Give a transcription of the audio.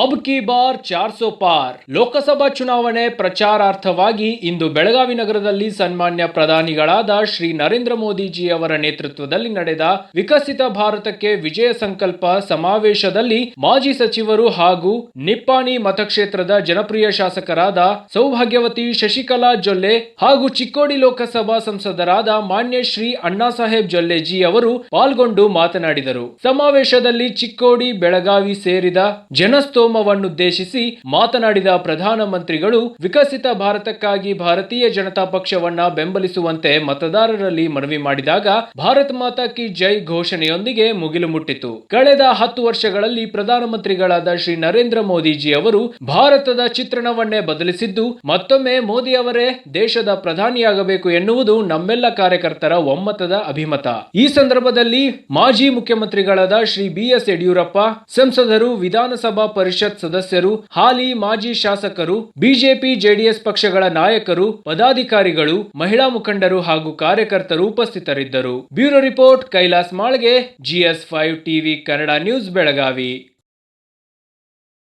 ಅಬ್ ಕಿ ಬಾರ್ ಚಾರ್ ಸೋ ಪಾರ್. ಲೋಕಸಭಾ ಚುನಾವಣೆ ಪ್ರಚಾರಾರ್ಥವಾಗಿ ಇಂದು ಬೆಳಗಾವಿ ನಗರದಲ್ಲಿ ಸನ್ಮಾನ್ಯ ಪ್ರಧಾನಿಗಳಾದ ಶ್ರೀ ನರೇಂದ್ರ ಮೋದಿಜಿ ಅವರ ನೇತೃತ್ವದಲ್ಲಿ ನಡೆದ ವಿಕಸಿತ ಭಾರತಕ್ಕೆ ವಿಜಯ ಸಂಕಲ್ಪ ಸಮಾವೇಶದಲ್ಲಿ ಮಾಜಿ ಸಚಿವರು ಹಾಗೂ ನಿಪ್ಪಾಣಿ ಮತಕ್ಷೇತ್ರದ ಜನಪ್ರಿಯ ಶಾಸಕರಾದ ಸೌಭಾಗ್ಯವತಿ, ಶಶಿಕಲಾ ಜೊಲ್ಲೆ ಹಾಗೂ ಚಿಕ್ಕೋಡಿ ಲೋಕಸಭಾ ಸಂಸದರಾದ ಮಾನ್ಯ ಶ್ರೀ ಅಣ್ಣಾಸಾಹೇಬ್ ಜೊಲ್ಲೆಜಿ ಅವರು ಪಾಲ್ಗೊಂಡು ಮಾತನಾಡಿದರು. ಸಮಾವೇಶದಲ್ಲಿ ಚಿಕ್ಕೋಡಿ, ಬೆಳಗಾವಿ ಸೇರಿದ ಜನಸ್ತೋಮವನ್ನುದ್ದೇಶಿಸಿ ಮಾತನಾಡಿದ ಪ್ರಧಾನಮಂತ್ರಿಗಳು, ವಿಕಸಿತ ಭಾರತಕ್ಕಾಗಿ ಭಾರತೀಯ ಜನತಾ ಪಕ್ಷವನ್ನ ಬೆಂಬಲಿಸುವಂತೆ ಮತದಾರರಲ್ಲಿ ಮನವಿ ಮಾಡಿದಾಗ ಭಾರತ್ ಮಾತಾ ಕಿ ಜೈ ಘೋಷಣೆಯೊಂದಿಗೆ ಮುಗಿಲು ಮುಟ್ಟಿತು. ಕಳೆದ ಹತ್ತು ವರ್ಷಗಳಲ್ಲಿ ಪ್ರಧಾನಮಂತ್ರಿಗಳಾದ ಶ್ರೀ ನರೇಂದ್ರ ಮೋದಿಜಿ ಅವರು ಭಾರತದ ಚಿತ್ರಣವನ್ನೇ ಬದಲಿಸಿದ್ದು, ಮತ್ತೊಮ್ಮೆ ಮೋದಿ ಅವರೇ ದೇಶದ ಪ್ರಧಾನಿಯಾಗಬೇಕು ಎನ್ನುವುದು ನಮ್ಮೆಲ್ಲ ಕಾರ್ಯಕರ್ತರ ಒಮ್ಮತದ ಅಭಿಮತ. ಈ ಸಂದರ್ಭದಲ್ಲಿ ಮಾಜಿ ಮುಖ್ಯಮಂತ್ರಿಗಳಾದ ಶ್ರೀ ಬಿ ಎಸ್ ಯಡಿಯೂರಪ್ಪ, ಸಂಸದರು, ವಿಧಾನಸಭಾ ಪರಿಷತ್ ಸದಸ್ಯರು, ಹಾಲಿ ಮಾಜಿ ಶಾಸಕರು, ಬಿಜೆಪಿ, ಜೆಡಿಎಸ್ ಪಕ್ಷಗಳ ನಾಯಕರು, ಪದಾಧಿಕಾರಿಗಳು, ಮಹಿಳಾ ಮುಖಂಡರು ಹಾಗೂ ಕಾರ್ಯಕರ್ತರು ಉಪಸ್ಥಿತರಿದ್ದರು. Bureau report, Kailas Malge, GS five TV Kannada news Belagavi.